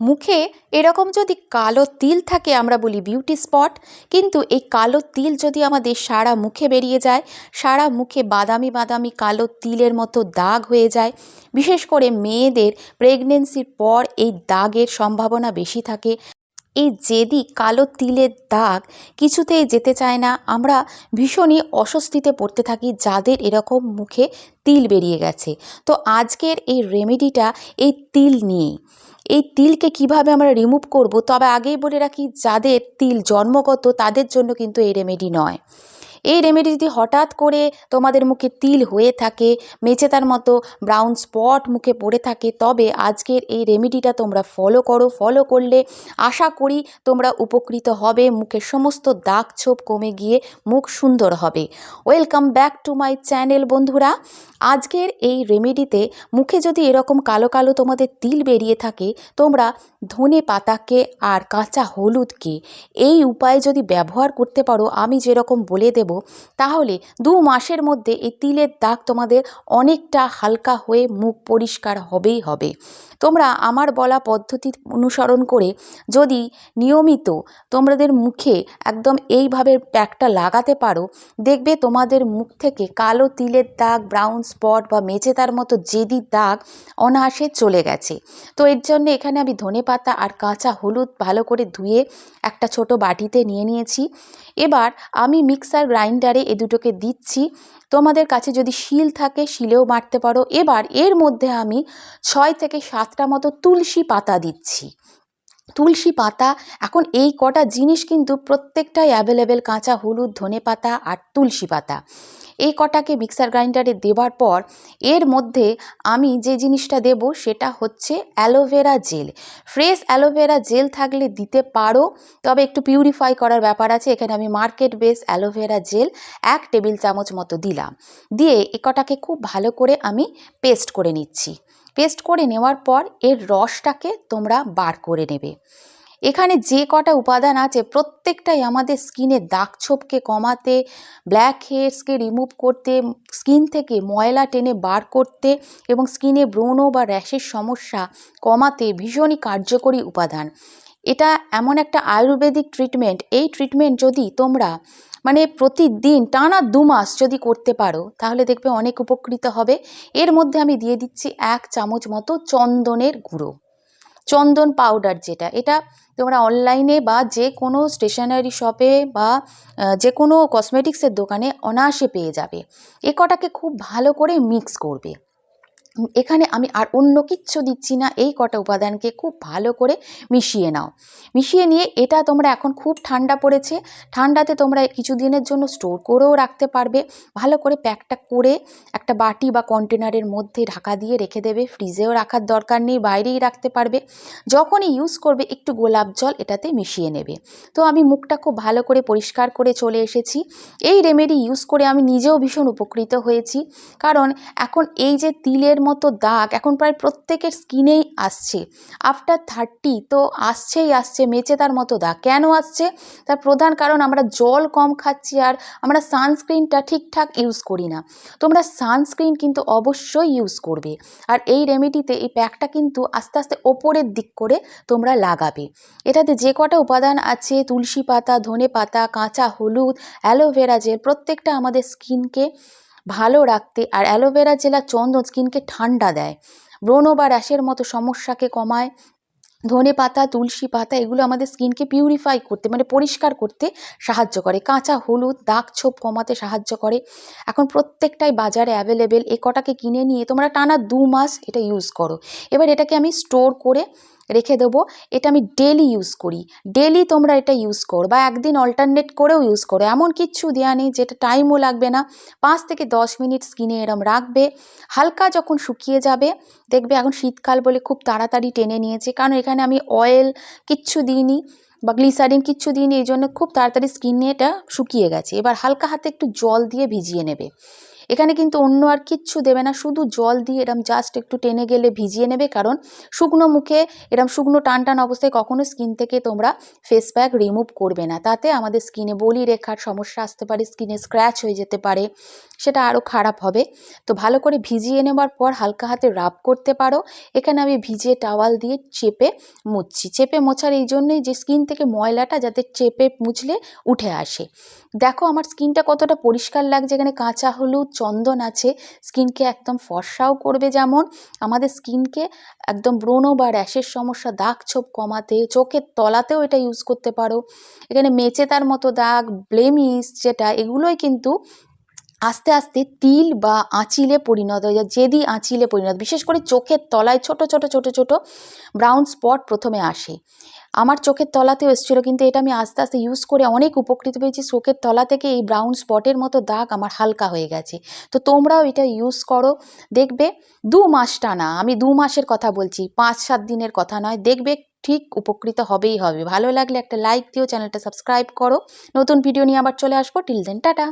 মুখে এরকম যদি কালো তিল থাকে আমরা বলি বিউটি স্পট কিন্তু এই কালো তিল যদি আমাদের সারা মুখে বেরিয়ে যায়, সারা মুখে বাদামি বাদামি কালো তিলের মতো দাগ হয়ে যায়, বিশেষ করে মেয়েদের প্রেগনেন্সির পর এই দাগের সম্ভাবনা বেশি থাকে। এই জেদি কালো তিলের দাগ কিছুতেই যেতে চায় না, আমরা ভীষণই অস্বস্তিতে পড়তে থাকি যাদের এরকম মুখে তিল বেরিয়ে গেছে। তো আজকের এই রেমেডিটা এই তিল নিয়েই। এই তিলকে কীভাবে আমরা রিমুভ করব? তবে আগেই বলে রাখি, যাদের তিল জন্মগত, তাদের জন্য কিন্তু এই রেমেডি নয়। এই রেমেডি যদি হঠাৎ করে তোমাদের মুখে তিল হয়ে থাকে মেচেতার মতো ব্রাউন স্পট মুখে পড়ে থাকে, তবে আজকের এই রেমেডিটা তোমরা ফলো করো। ফলো করলে আশা করি তোমরা উপকৃত হবে মুখের সমস্ত দাগ ছোপ কমে গিয়ে মুখ সুন্দর হবে। Welcome back to my channel বন্ধুরা। আজকের এই রেমেডিতে মুখে যদি এরকম কালো কালো তোমাদের তিল বেরিয়ে থাকে, তোমরা ধনে পাতাকে আর কাঁচা হলুদকে এই উপায়ে যদি ব্যবহার করতে পারো, আমি যেরকম বলে দেব তাহলে দু মাসের মধ্যে এই তিলের দাগ তোমাদের অনেকটা হালকা হয়ে মুখ পরিষ্কার হবেই হবে। তোমরা আমার বলা পদ্ধতি অনুসরণ করে যদি নিয়মিত তোমাদের মুখে একদম এইভাবে প্যাকটা লাগাতে পারো, দেখবে তোমাদের মুখ থেকে কালো তিলের দাগ ব্রাউন স্পট বা মেচেতার মতো জেদি দাগ অনায়াসে চলে গেছে। তো এর জন্য এখানে আমি ধনে পাতা আর কাঁচা হলুদ ভালো করে ধুয়ে একটা ছোট বাটিতে নিয়ে নিয়েছি। এবার আমি মিক্সার গ্রাইন্ডারে এ দুটোকে দিচ্ছি। তোমাদের কাছে যদি শিল থাকে, শিলেও বাটতে পারো। এবার এর মধ্যে আমি ছয় থেকে সাতটা মতো তুলসী পাতা দিচ্ছি। তুলসী পাতা, এখন এই কটা জিনিস কিন্তু প্রত্যেকটাই অ্যাভেলেবেল কাঁচা, হলুদ, ধনে পাতা আর তুলসী পাতা। এই কটাকে মিক্সার গ্রাইন্ডারে দেওয়ার পর, এর মধ্যে আমি যে জিনিসটা দেব সেটা হচ্ছে aloe vera gel. Fresh aloe vera gel থাকলে দিতে পারো, তবে একটু পিউরিফাই করার ব্যাপার আছে। এখানে আমি market base aloe vera gel এক টেবিল চামচ মতো দিলাম। দিয়ে এ কটাকে খুব ভালো করে আমি পেস্ট করে নিচ্ছি। পেস্ট করে নেওয়ার পর এর রসটাকে তোমরা বার করে নেবে। এখানে যে কটা উপাদান আছে, প্রত্যেকটাই আমাদের স্কিনের দাগ ছোপকে কমাতে ব্ল্যাক হেডসকে রিমুভ করতে স্কিন থেকে ময়লা টেনে বার করতে এবং স্কিনে ব্রণ বা র্যাশের সমস্যা কমাতে ভীষণই কার্যকরী উপাদান। এটা এমন একটা আয়ুর্বেদিক ট্রিটমেন্ট এই ট্রিটমেন্ট যদি তোমরা মানে প্রতিদিন, টানা দু মাস যদি করতে পারো, তাহলে দেখবে অনেক উপকৃত হবে। এর মধ্যে আমি দিয়ে দিচ্ছি এক চামচ মতো চন্দনের গুঁড়ো। চন্দন পাউডার যেটা, এটা তোমরা অনলাইনে বা যে কোনো স্টেশনারি শপে বা যে কোনো কসমেটিক্সের দোকানে অনায়াসে পেয়ে যাবে। এ কটাকে খুব ভালো করে মিক্স করবে। এখানে আমি আর অন্য কিচ্ছু দিচ্ছি না। এই কটা উপাদানকে খুব ভালো করে মিশিয়ে নাও। মিশিয়ে নিয়ে এটা তোমরা এখন খুব ঠান্ডা পড়েছে। ঠান্ডাতে তোমরা কিছু দিনের জন্য স্টোর করেও রাখতে পারবে। ভালো করে প্যাকটা করে একটা বাটি বা কন্টেনারের মধ্যে ঢাকা দিয়ে রেখে দেবে। ফ্রিজেও রাখার দরকার নেই, বাইরেই রাখতে পারবে। যখনই ইউজ করবে, একটু গোলাপ জল এটাতে মিশিয়ে নেবে। তো আমি মুখটা খুব ভালো করে পরিষ্কার করে চলে এসেছি। এই রেমেডি ইউজ করে আমি নিজেও ভীষণ উপকৃত হয়েছি। কারণ এখন এই যে তিলের মতো দাগ এখন প্রায় প্রত্যেকের স্কিনেই আসছে। আফটার থার্টি তো আসছেই আসছে, মেচে তার মতো দাগ। কেন আসছে? তার প্রধান কারণ আমরা জল কম খাচ্ছি আর আমরা সানস্ক্রিনটা ঠিকঠাক ইউজ করি না। তোমরা সানস্ক্রিন কিন্তু অবশ্যই ইউজ করবে। আর এই রেমেডিতে এই প্যাকটা কিন্তু আস্তে আস্তে ওপরের দিক করে তোমরা লাগাবে। এটাতে যে কটা উপাদান আছে, তুলসী পাতা, ধনে পাতা, কাঁচা হলুদ অ্যালোভেরা জেল প্রত্যেকটা আমাদের স্কিনকে ভালো রাখতে আর অ্যালোভেরা জেলা চন্দন স্কিনকে ঠান্ডা দেয়। ব্রণ বা র্যাশের মতো সমস্যাকে কমায়। ধনে পাতা, তুলসী পাতা, এগুলো আমাদের স্কিনকে পিউরিফাই করতে মানে পরিষ্কার করতে সাহায্য করে। কাঁচা, হলুদ, দাগ ছোপ কমাতে সাহায্য করে। এখন প্রত্যেকটাই বাজারে অ্যাভেলেবেল এ কটাকে কিনে নিয়ে তোমরা টানা দু মাস এটা ইউজ করো। এবার এটাকে আমি স্টোর করে রেখে দেবো। এটা আমি ডেলি ইউজ করি। ডেলি তোমরা এটা ইউজ করো বা একদিন অল্টারনেট করেও ইউজ করো। এমন কিচ্ছু দেওয়া নেই যেটা টাইমও লাগবে না। পাঁচ থেকে দশ মিনিট স্কিনে এরম রাখবে। হালকা যখন শুকিয়ে যাবে, দেখবে এখন শীতকাল বলে খুব তাড়াতাড়ি টেনে নিয়েছে। কারণ এখানে আমি অয়েল কিচ্ছু দিইনি বা গ্লিসারিন কিচ্ছু দিইনি, এই জন্য খুব তাড়াতাড়ি স্কিনে এটা শুকিয়ে গেছে। এবার হালকা হাতে একটু জল দিয়ে ভিজিয়ে নেবে। এখানে কিন্তু অন্য আর কিচ্ছু দেবে না, শুধু জল দিয়ে এরম জাস্ট একটু টেনে গেলে ভিজিয়ে নেবে, কারণ শুকনো মুখে এরম শুকনো টান টান অবস্থায় কখনো স্কিন থেকে তোমরা ফেস প্যাক রিমুভ করবে না। তাতে আমাদের স্কিনে বলি রেখার সমস্যা আসতে পারে স্কিনে স্ক্র্যাচ হয়ে যেতে পারে, সেটা আরও খারাপ হবে। তো ভালো করে ভিজিয়ে নেবার পর হালকা হাতে রাব করতে পারো। এখানে আমি ভিজিয়ে টাওয়াল দিয়ে চেপে মুছছি। চেপে মোছার এই জন্যই যে স্কিন থেকে ময়লাটা যাতে চেপে মুছলে উঠে আসে। দেখো আমার স্কিনটা কতটা পরিষ্কার লাগছে, এখানে কাঁচা হলুদ, চন্দন আছে। স্কিনকে একদম ফর্সাও করবে যেমন। আমাদের স্কিনকে একদম ব্রণ বা র্যাশের সমস্যা, দাগ ছোপ কমাতে, চোখের তলাতেও এটা ইউজ করতে পারো। এখানে মেচেতার মতো দাগ ব্লেমিস যেটা, এগুলোই কিন্তু আস্তে আস্তে তিল বা আঁচিলে পরিণত হয়ে যায়, জেদি আঁচিলে পরিণত। বিশেষ করে চোখের তলায় ছোট ছোট ছোট ছোট ব্রাউন স্পট প্রথমে আসে। আমার চোখের তলাতেও এসেছিল, কিন্তু এটা আমি আস্তে আস্তে ইউজ করে অনেক উপকৃত হয়েছি। চোখের তলা থেকে এই ব্রাউন স্পটের মতো দাগ আমার হালকা হয়ে গেছে। তো তোমরাও এটা ইউজ করো। দেখবে দু মাসটা না আমি দু মাসের কথা বলছি, পাঁচ সাত দিনের কথা নয়, দেখবে ঠিক উপকৃত হবেই হবে। ভালো লাগলে একটা লাইক দিও, চ্যানেলটা সাবস্ক্রাইব করো। নতুন ভিডিও নিয়ে আবার চলে আসব। Till then tata.